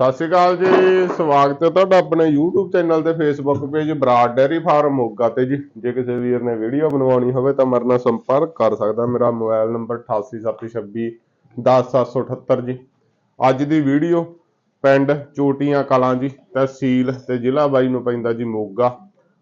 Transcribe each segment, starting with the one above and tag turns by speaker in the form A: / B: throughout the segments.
A: ਸਤਿ ਸ਼੍ਰੀ ਅਕਾਲ ਜੀ, ਸਵਾਗਤ ਹੈ ਤੁਹਾਡਾ ਆਪਣੇ YouTube ਚੈਨਲ ਤੇ Facebook page Brar dairy farm Moga ਤੇ ਜੀ। ਜੇ ਕਿਸੇ ਵੀਰ ਨੇ ਵੀਡੀਓ ਬਣਵਾਉਣੀ ਹੋਵੇ ਤਾਂ ਮੇਰੇ ਨਾਲ ਸੰਪਰਕ ਕਰ ਸਕਦਾ। ਮੇਰਾ ਮੋਬਾਈਲ ਨੰਬਰ 8876 10778 ਜੀ। ਅੱਜ ਦੀ ਵੀਡੀਓ ਪਿੰਡ ਚੋਟੀਆਂ ਕਲਾਂ ਜੀ, ਤਹਿਸੀਲ ਤੇ ਜ਼ਿਲ੍ਹਾ ਬਾਈ ਨੂੰ ਪੈਂਦਾ ਜੀ ਮੋਗਾ।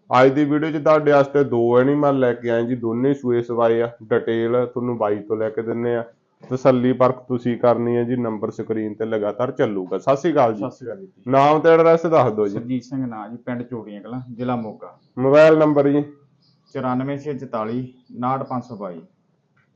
A: ਅੱਜ ਦੀ ਵੀਡੀਓ 'ਚ ਤੁਹਾਡੇ ਵਾਸਤੇ ਦੋ ਐਨੀਮਲ ਲੈ ਕੇ ਆਏ ਜੀ। ਦੋਨੇ ਸੂਏ ਸਵਾਏ ਆ। ਡਿਟੇਲ ਤੁਹਾਨੂੰ ਬਾਈ ਤੋਂ ਲੈ ਕੇ ਦਿੰਨੇ ਆ। ਤਸੱਲੀ ਪਰਖ ਤੁਸੀਂ ਕਰਨੀ ਹੈ ਜੀ ਨੰਬਰ ਸਕਰੀਨ ਤੇ ਲਗਾਤਾਰ ਚੱਲੂਗਾ। ਸਤਿ ਸ਼੍ਰੀ ਅਕਾਲ ਜੀ।
B: ਸਤਿ ਸ਼੍ਰੀ ਅਕਾਲ ਜੀ।
A: ਨਾਮ ਤੇ ਐਡਰੈਸ ਦੱਸ ਦਿਓ ਜੀ।
B: ਸਰਜੀਤ ਸਿੰਘ ਨਾਂ ਜੀ ਪਿੰਡ ਚੋੜੀਆਂ ਕਲਾਂ ਜ਼ਿਲ੍ਹਾ ਮੋਗਾ।
A: ਮੋਬਾਈਲ ਨੰਬਰ ਜੀ।
B: 94644 98522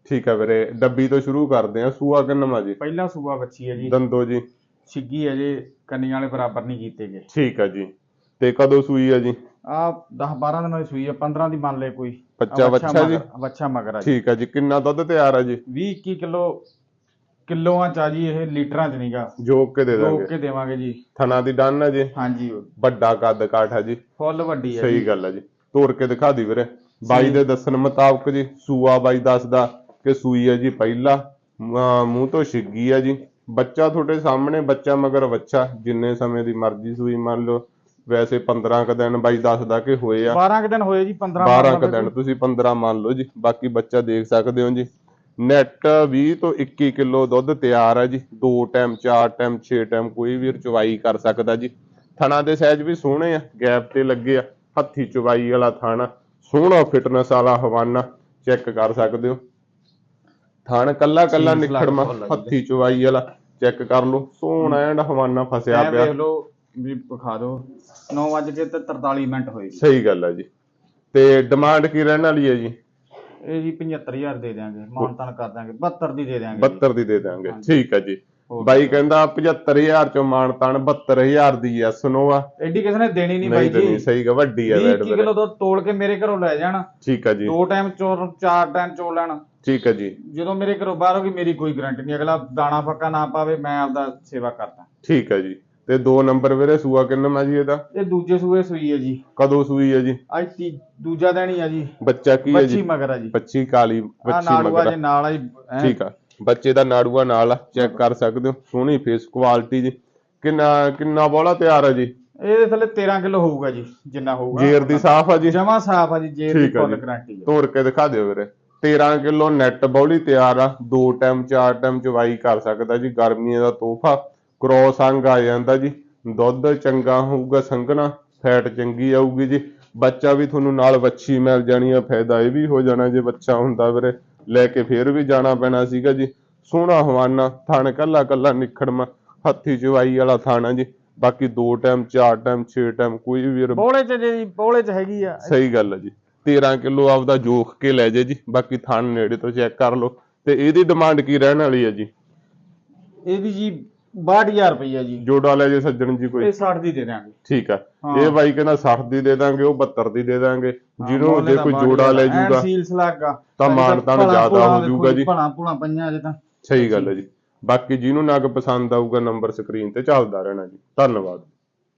A: ਠੀਕ ਹੈ ਵੀਰੇ ਡੱਬੀ ਤੋਂ ਸ਼ੁਰੂ ਕਰਦੇ ਆ ਸੂਆ ਕਿੰਨਵਾ ਜੀ?
B: ਪਹਿਲਾ ਸੂਆ ਬੱਚੀ ਹੈ ਜੀ।
A: ਦੰਦੋ ਜੀ।
B: ਛਿੱਗੀ ਹੈ ਜੀ ਕੰਨੀਆਂ ਵਾਲੇ ਬਰਾਬਰ ਨਹੀਂ ਕੀਤੇ ਗਏ।
A: ਠੀਕ ਹੈ ਜੀ। ਤੇ ਕਦੋਂ ਸੂਈ ਹੈ ਜੀ?
B: ਆ 10 12 ਦਿਨਾਂ ਦੀ ਸੂਈ ਹੈ 15 ਦੀ ਮੰਨ ਲੈ ਕੋਈ।
A: ਬੱਚਾ ਬੱਚਾ ਜੀ?
B: ਮਗਰ- ਬੱਚਾ ਮਗਰ ਆ ਜੀ।
A: ਠੀਕ ਹੈ ਜੀ ਕਿੰਨਾ ਦੁੱਧ ਤਿਆਰ ਹੈ ਜੀ?
B: 20 21 ਕਿਲੋ ਕਿਲੋਆਂ ਚ ਆ ਜੀ ਇਹ ਲੀਟਰਾਂ ਚ ਨਹੀਂਗਾ
A: ਜੋਕ ਕੇ ਦੇ
B: ਰੋਕ
A: ਦਾਂਗੇ।
B: ਕੇ ਦੇਵਾਂਗੇ ਜੀ।
A: ਥਣਾ ਦੀ ਡਨ ਹੈ ਜੀ?
B: ਹਾਂਜੀ।
A: ਵੱਡਾ ਕੱਦ ਕਾਠ ਹੈ ਜੀ।
B: ਫੁੱਲ ਵੱਡੀ ਹੈ
A: ਸਹੀ ਗੱਲ ਹੈ ਜੀ। ਤੋੜ ਕੇ ਦਿਖਾ ਦੀ ਵੀਰੇ। ਬਾਈ ਦੇ ਦੱਸਣ ਮੁਤਾਬਕ ਜੀ ਸੂਆ ਬਾਈ ਦੱਸਦਾ ਕਿ ਸੂਈ ਹੈ ਜੀ ਪਹਿਲਾ। ਮੂੰਹ ਤੋਂ ਛਿੱਗੀ ਹੈ ਜੀ। ਬੱਚਾ ਤੁਹਾਡੇ ਸਾਹਮਣੇ ਬੱਚਾ ਮਗਰ ਬੱਚਾ ਜਿੰਨੇ ਸਮੇਂ ਦੀ ਮਰਜ਼ੀ ਸੂਈ ਮੰਨ ਲਓ। ਵੈਸੇ 15 ਕ ਦਿਨ ਬਾਈ ਦੱਸਦਾ ਕਿ ਹੋਏ ਆ।
B: 12 ਕੁ ਦਿਨ ਹੋਏ ਜੀ 15
A: 12 ਕ ਦਿਨ ਤੁਸੀਂ 15 ਮੰਨ ਲਓ ਜੀ ਬਾਕੀ ਬੱਚਾ ਦੇਖ ਸਕਦੇ ਹੋ ਜੀ। ਨੈਟ 20 ਤੋਂ 21 ਕਿਲੋ ਦੁੱਧ ਤਿਆਰ ਹੈ ਜੀ। ਦੋ ਟਾਈਮ ਚਾਰ ਟਾਈਮ 6 ਟਾਈਮ ਕੋਈ ਵੀ ਚਵਾਈ ਕਰ ਸਕਦਾ ਜੀ। ਥਣਾ ਦੇ ਸਾਈਜ਼ ਵੀ ਸੋਹਣੇ ਆ ਗੈਪ ਤੇ ਲੱਗੇ ਆ। ਹੱਥੀ ਚਵਾਈ ਵਾਲਾ ਥਣ ਸੋਹਣਾ ਫਿਟਨੈਸ ਵਾਲਾ ਹਵਾਨਾ ਚੈੱਕ ਕਰ ਸਕਦੇ ਹੋ। ਥਣ ਕੱਲਾ ਕੱਲਾ ਨਿਖੜਮਾ ਹੱਥੀ ਚਵਾਈ ਵਾਲਾ ਚੈੱਕ ਕਰ ਲਓ। ਸੋਹਣਾ ਐਂਡ ਹਵਾਨਾ ਫਸਿਆ
B: ਐ
A: ਪਿਆ।
B: ਵੇਖ ਲਓ ਵੀ ਵਿਖਾ ਦਿਓ। 9 ਵਜੇ ਕੇ ਤੇ 43 ਮਿੰਟ ਹੋਏ ਜੀ।
A: ਸਹੀ ਗੱਲ ਹੈ ਜੀ। ਤੇ ਡਿਮਾਂਡ ਕੀ ਰਹਿਣ ਵਾਲੀ ਹੈ ਜੀ?
B: ਇਹ ਜੀ 75000 ਦੇ ਦਿਆਂਗੇ। ਮਾਨਤਾਨ ਕਰ ਦਾਂਗੇ 72 ਦੀ ਦੇ ਦਿਆਂਗੇ
A: 72 ਦੀ ਦੇ ਦਾਂਗੇ ਠੀਕ ਹੈ ਜੀ।
B: ਹੋਰ
A: ਬਾਈ ਕਹਿੰਦਾ 75000 ਚੋਂ ਮਾਨਤਾਨ 72000 ਦੀ ਐ ਸੁਨੋਵਾ
B: ਐਡੀ ਕਿਸੇ ਨੇ ਦੇਣੀ ਨਹੀਂ ਬਾਈ
A: ਨਹੀਂ ਤੇ
B: ਜੀ।
A: ਸਹੀ ਗਾ ਵੱਡੀ ਐ
B: 20
A: ਰੈਡ
B: ਕਿਲੋ ਦੁੱਧ ਤੋਲ ਕੇ ਮੇਰੇ ਘਰੋਂ ਲੈ ਜਾਣ।
A: ਠੀਕ ਹੈ ਜੀ।
B: ਦੋ ਟਾਈਮ ਚੋਰ ਚਾਰ ਟਾਈਮ ਚੋ ਲੈਣ।
A: ਠੀਕ ਹੈ ਜੀ।
B: ਜਦੋਂ ਮੇਰੇ ਘਰੋਂ ਬਾਹਰ ਹੋਗੀ ਮੇਰੀ ਕੋਈ ਗਰੰਟੀ ਨਹੀਂ। ਅਗਲਾ ਦਾਣਾ ਫੱਕਾ ਨਾ ਪਾਵੇ ਮੈਂ ਆਪਦਾ ਸੇਵਾ ਕਰਦਾ।
A: ਠੀਕ ਹੈ ਜੀ। ਤੇ ਦੋ ਨੰਬਰ ਵੀਰੇ ਸੂਆ ਕਿੰਨਾ ਮੈਂ ਜੀ ਇਹਦਾ?
B: ਇਹ ਦੂਜੇ ਸੂਏ ਸੂਈ ਹੈ ਜੀ।
A: ਕਦੋਂ ਸੂਈ ਹੈ ਜੀ?
B: ਅੱਜ ਤੀ ਦੂਜਾ ਦਿਨ ਹੀ ਆ ਜੀ।
A: ਬੱਚਾ ਕੀ ਹੈ
B: ਬੱਚੀ
A: ਜੀ
B: ਮਗਰ ਆ ਜੀ।
A: ਬੱਚੀ ਕਾਲੀ
B: ਆ
A: ਬੱਚੀ
B: ਨਾੜੂਆ ਜੇ ਨਾਲ ਆ ਜੀ
A: ਠੀਕ ਆ। ਬੱਚੇ ਦਾ ਨਾੜੂਆ ਨਾਲ ਆ ਚੈੱਕ ਕਰ ਸਕਦੇ ਹੋ। ਸੋਹਣੀ ਫੇਸ ਕੁਆਲਿਟੀ ਜੀ। ਕਿੰਨਾ ਕਿੰਨਾ ਬੋਲਾ ਤਿਆਰ ਹੈ ਜੀ?
B: ਇਹਦੇ ਥੱਲੇ 13 ਕਿਲੋ ਹੋਊਗਾ ਜੀ ਜਿੰਨਾ ਹੋਊਗਾ।
A: ਜੇਰ ਦੀ ਸਾਫ਼ ਆ ਜੀ?
B: ਜਮਾ ਸਾਫ਼ ਆ ਜੀ ਜੇਰ ਦੀ
A: ਠੀਕ ਆ
B: ਫੁੱਲ
A: ਜੀ।
B: ਗਰੰਟੀ ਹੈ
A: ਤੋੜ ਕੇ ਦਿਖਾ ਦਿਓ ਵੀਰੇ। 13 ਕਿਲੋ ਨੈਟ ਬੌਲੀ ਤਿਆਰ ਆ। ਦੋ ਟਾਈਮ ਚਾਰ ਟਾਈਮ ਚਵਾਈ ਕਰ ਸਕਦਾ ਜੀ ਗਰਮੀਆਂ ਦਾ ਤੋਹਫਾ। ਕ੍ਰੋਸ ਅੰਗ ਆ ਜਾਂਦਾ ਜੀ। ਦੁੱਧ ਚੰਗਾ ਹੋਊਗਾ ਸੰਘਣਾ ਫੈਟ ਚੰਗੀ ਆਊਗੀ ਜੀ। ਬੱਚਾ ਵੀ ਤੁਹਾਨੂੰ ਨਾਲ ਵੱਛੀ ਮਿਲ ਜਾਣੀ ਆ ਫਾਇਦਾ ਇਹ ਵੀ ਹੋ ਜਾਣਾ ਜੇ ਬੱਚਾ ਹੁੰਦਾ ਵੀਰੇ। ਲੈ ਕੇ ਫੇਰ ਵੀ ਜਾਣਾ ਪੈਣਾ ਸੀਗਾ ਜੀ। ਸੋਹਣਾ ਹਵਾਨਾ ਥਣ ਕੱਲਾ ਕੱਲਾ ਨਿਖੜਮਾ ਹੱਥੀ ਚਵਾਈ ਵਾਲਾ ਥਾਣਾ ਜੀ। ਬਾਕੀ ਦੋ ਟਾਈਮ ਚਾਰ ਟਾਈਮ ਛੇ ਟਾਈਮ ਕੋਈ ਵੀ
B: ਬੋਲੇ ਚ ਜੀ ਬੋਲੇ ਚ ਹੈਗੀ ਆ।
A: ਸਹੀ ਗੱਲ ਹੈ ਜੀ। 13 ਕਿਲੋ ਆਪਦਾ ਜੋਖ ਕੇ ਲੈ ਜੇ ਜੀ। ਬਾਕੀ ਥਣ ਨੇੜੇ ਤੋਂ ਚੈੱਕ ਕਰ ਲਓ। ਤੇ ਇਹਦੀ ਡਿਮਾਂਡ ਕੀ ਰਹਿਣ ਵਾਲੀ ਹੈ ਜੀ?
B: ਇਹਦੀ ਜੀ 62000 ਰੁਪਈਆ ਜੀ।
A: ਜੋੜਾ ਲੈ ਜੇ ਸੱਜਣ ਜੀ ਕੋਈ।
B: ਇਹ 60 ਦੀ ਦੇ ਦਿਆਂਗੇ।
A: ਠੀਕ ਆ।
B: ਹਾਂ।
A: ਇਹ ਬਾਈ ਕਹਿੰਦਾ 60 ਦੀ ਦੇ ਦਾਂਗੇ ਉਹ 72 ਦੀ ਦੇ ਦਾਂਗੇ। ਜਿਹਨੂੰ ਜੇ ਕੋਈ ਜੋੜਾ ਲੈ ਜੂਗਾ
B: ਸੀਲ ਸਲਾਗਾ
A: ਤਾਂ ਮਾਣ ਤਾਣ ਜ਼ਿਆਦਾ ਹੋ ਜਾਊਗਾ ਜੀ।
B: ਭਲਾ ਭੁਲਾ ਪਈਆਂ ਅਜੇ ਤਾਂ।
A: ਸਹੀ ਗੱਲ ਹੈ ਜੀ। ਬਾਕੀ ਜਿਹਨੂੰ ਨਗ ਪਸੰਦ ਆਊਗਾ ਨੰਬਰ ਸਕਰੀਨ ਤੇ ਚੱਲਦਾ ਰਹਿਣਾ ਜੀ। ਧੰਨਵਾਦ।